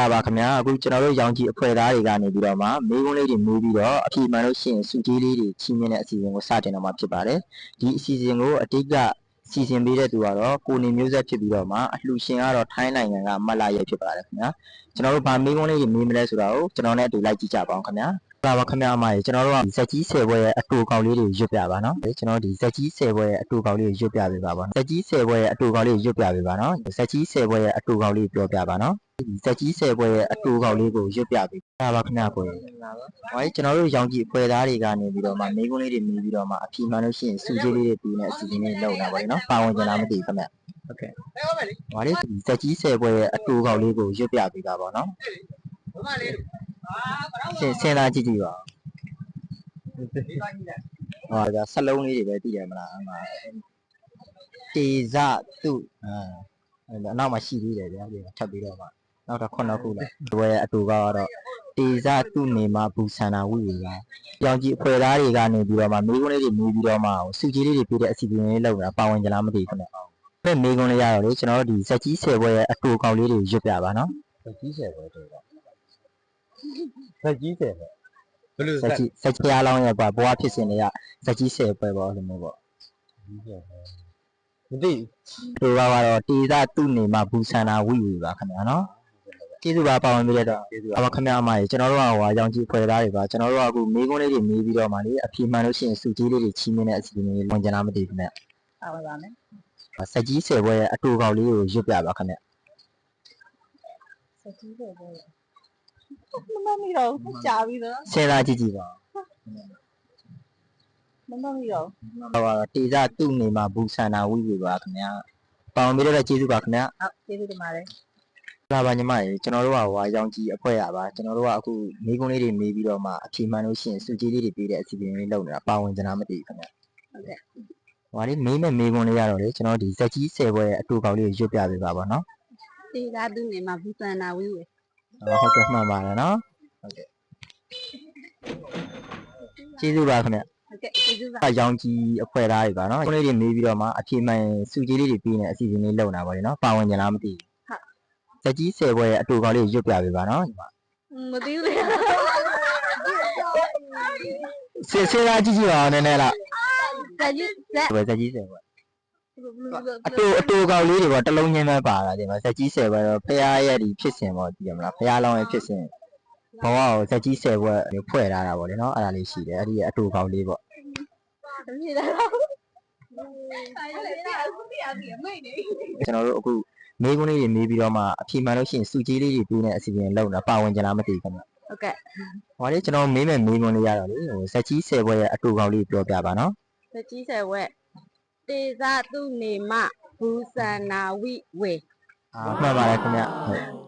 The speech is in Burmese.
ပါပါခင်ဗျာအခုကျွန်တော်တို့ရောင်ကြီးအဖွဲ့သားတွေကနေပြီးတော့မှမေးခွန်းလေးတွေမေးပြီးတော့အဖြေမှန်လို့ရှိရင်စုကြီးလေးတွေချီးမြှင့်တဲ့အစီအစဉ်ကိုစတင်တော့မှာဖြစ်ပါတယ်ဒီအစီအစဉ်ကိုအတိတ်ကစီစဉ်ပေးတဲ့သူကတော့ကိုနေမျိုးဆက်ဖြစ်ပြီးတော့မှအလှူရှင်ကတော့ထိုင်းနိုင်ငံကမတ်လာရဲဖြစ်ပါတယ်ခင်ဗျာကျွန်တော်တို့ဗာမေးခွန်းလေးတွေမေးမလဲဆိုတာကိုကျွန်တော်နဲ့အတူလိုက်ကြည့်ကြပါအောင်ခင်ဗျာပါပါခင်ဗျာအမကြီးကျွန်တော်တို့ကဇက်ကြီး10ဘွဲရဲ့အတူကောင်လေးတွေရွတ်ပြပါနော်ကျွန်တော်ဒီဇက်ကြီး10ဘွဲရဲ့အတူကောင်လေးကိုရွတ်ပြပေးပါပါဇက်ကြီး10ဘွဲရဲ့အတူကောင်လေးကိုရွတ်ပြပေးပါနော်ဇက်ကြီး10ဘွဲရဲ့အတူကောင်လေးပြောပြပါနော်ဒီ ဇက်ကြီးဆယ်ပွဲရဲ့အတူကောင်လေးကိုရွတ်ပြပေးတာပါခင်ဗျာကိုယ်။ဟောကျွန်တော်တို့ရောင်ကြီးအဖွဲ့သားတွေကနေပြီးတော့မှမိကုန်းလေးတွေမြည်ပြီးတော့မှအဖြေမှန်လို့ရှိရင်စူကြီးလေးတွေပြီးနေအစီအစဉ်လေးလုပ်တာပါလေနော်။ပါဝင်ကြလားမသိဘူးခင်ဗျ။ဟုတ်ကဲ့။ဟောလေဒီဇက်ကြီးဆယ်ပွဲရဲ့အတူကောင်လေးကိုရွတ်ပြပေးတာပါနော်။စဉ်စဉ်းစားကြည့်ကြည့်ပါ။ဟောဒါစလုံးလေးတွေပဲသိတယ်မလားအမှတေဇတုအာအဲ့ဒါအနောက်မှာရှိသေးတယ်ဗျာဒီမှာထပ်ပြီးတော့မှ နောက်တော့ခုနှစ်ခုလားဒီဘက်ရဲ့အတူကတော့တေဇတုနေမှာဘူဆန္ဒဝိဝေကကြောင်ကြီးအဖွဲ့သားတွေကနေပြီးတော့မှမိကုန်းလေးတွေမြည်ပြီးတော့မှစုကြီးလေးတွေပြတဲ့အစီအစဉ်လေးလုပ်တာပါဝင်ကြလားမသိဘူးခင်ဗျဘယ်မိကုန်းလေးရတော့လေကျွန်တော်တို့ဒီဇက်ကြီးဆယ်ဘွဲရဲ့အတူကောင်လေးတွေရွတ်ပြပါနော်ဇက်ကြီးဆယ်ပဲတော့ဇက်ကြီးဆယ်ပဲဘယ်လိုဇက်ကြီးဇက်ကြီးအားလောင်းရဲ့ကွာဘွားဖြစ်စဉ်တွေကဇက်ကြီးဆယ်ဘွဲပေါ့လို့မျိုးပေါ့ကြီးဆယ်ပဲမသိဒီကတော့တေဇတုနေမှာဘူဆန္ဒဝိဝေပါခင်ဗျာနော် ကျေးဇူးပါပါဝင်ပြီးတော့ကျေးဇူးအမခင်ဗျားအမကြီးကျွန်တော်တို့ကဟိုရောင်ကြီးဖွဲ့သားတွေပါကျွန်တော်တို့ကအခုမေးခွန်းလေးတွေမေးပြီးတော့မှလေအဖြေမှန်လို့ရှိရင်စုကြီးလေးတွေချီးမြှင့်တဲ့အစီအစဉ်လေးဝင်ကြလားမသိဘူးခင်ဗျပါပါပါမယ်စက်ကြီးဆယ်ဘွဲရဲ့အတူကောင်လေးကိုရွတ်ပြပါခင်ဗျစကြီးပဲပဲမမမီတော့ကြာပြီတော့စဉ်းစားကြည့်ကြည့်ပါမမမီတော့ဟိုကတော့တေဇတုနေမှာဘူဆန္ဒဝိဝေပါခင်ဗျာပါဝင်ပြီးတော့ကျေးဇူးပါခင်ဗျာဟုတ်ကျေးဇူးတင်ပါတယ် လာပါညီမရေကျွန်တော်တို့ကဟိုရောင်ကြီးအဖွဲရပါကျွန်တော်တို့ကအခုမေးခွန်းလေးတွေမေးပြီးတော့မှအဖြေမှန်လို့ရှိရင်စုကြီးလေးတွေပေးတဲ့အစီအစဉ်လေးလုပ်နေတာပါဝင်ကြလားမသိဘူးခင်ဗျဟုတ်ကဲ့ဟိုကလေမေးမဲ့မေးခွန်းလေးရတော့လေကျွန်တော်ဒီဇက်ကြီးဆယ်ဘွဲရဲ့အတူကောင်လေးကိုရွတ်ပြပေးပါပါနော်တေသာသူနေမှာဘူစန္နာဝီဝေဟုတ်ကဲ့မှန်ပါတယ်နော်ဟုတ်ကဲ့ကျေးဇူးပါခင်ဗျဟုတ်ကဲ့ကျေးဇူးပါအရောင်ကြီးအဖွဲသားတွေပါနော်ခုလေးတွေမေးပြီးတော့မှအဖြေမှန်စုကြီးလေးတွေပြီးနေအစီအစဉ်လေးလုပ်တာပါလေနော်ပါဝင်ကြလားမသိဘူး ဇက်ကြီးဆယ်ဘွဲရဲ့အတူကောင်လေးကိုရွတ်ပြပေးပါနော်ညီမမသိဘူးလေစေစေးသားကြည့်ကြည့်ပါဦးနည်းနည်းလားစကြီးဇက်ဘယ်ဇက်ကြီးဆယ်ဘွဲအတူအတူကောင်လေးတွေပေါ့တစ်လုံးချင်းပဲပါတာဒီမှာဇက်ကြီးဆယ်ဘွဲတော့ဖះရဲ့ဒီဖြစ်စဉ်ပေါ့ကြည့်ရမလားဖះလောင်းရဲ့ဖြစ်စဉ်ဘဝကိုဇက်ကြီးဆယ်ဘွဲဖွဲ့ထားတာပေါ့လေနော်အဲ့ဒါလေးရှိတယ်အဲ့ဒီရဲ့အတူကောင်လေးပေါ့တမီးလာတော့အဲ့လေအခုပြရစီမိတ်နေကျွန်တော်တို့အခု မေးခွန်းလေးတွေမေးပြီးတော့မှအဖြေမှန်လို့ရှိရင်စုကြီးလေးတွေပြီးနေအစီအစဉ်လုပ်တာပါဝင်ကြလားမသိဘူးခင်ဗျဟုတ်ကဲ့ဟောလေကျွန်တော်မေးမဲ့မေးခွန်းလေးရတော့လေဟိုဇက်ကြီးဆယ်ဘွဲရဲ့အတူကောင်လေးပြောပြပါနော်စကြီးဆယ်ဝက်တေသာသူနေမှာဘူစန္နာဝီဝေအာမှန်ပါတယ်ခင်ဗျဟုတ်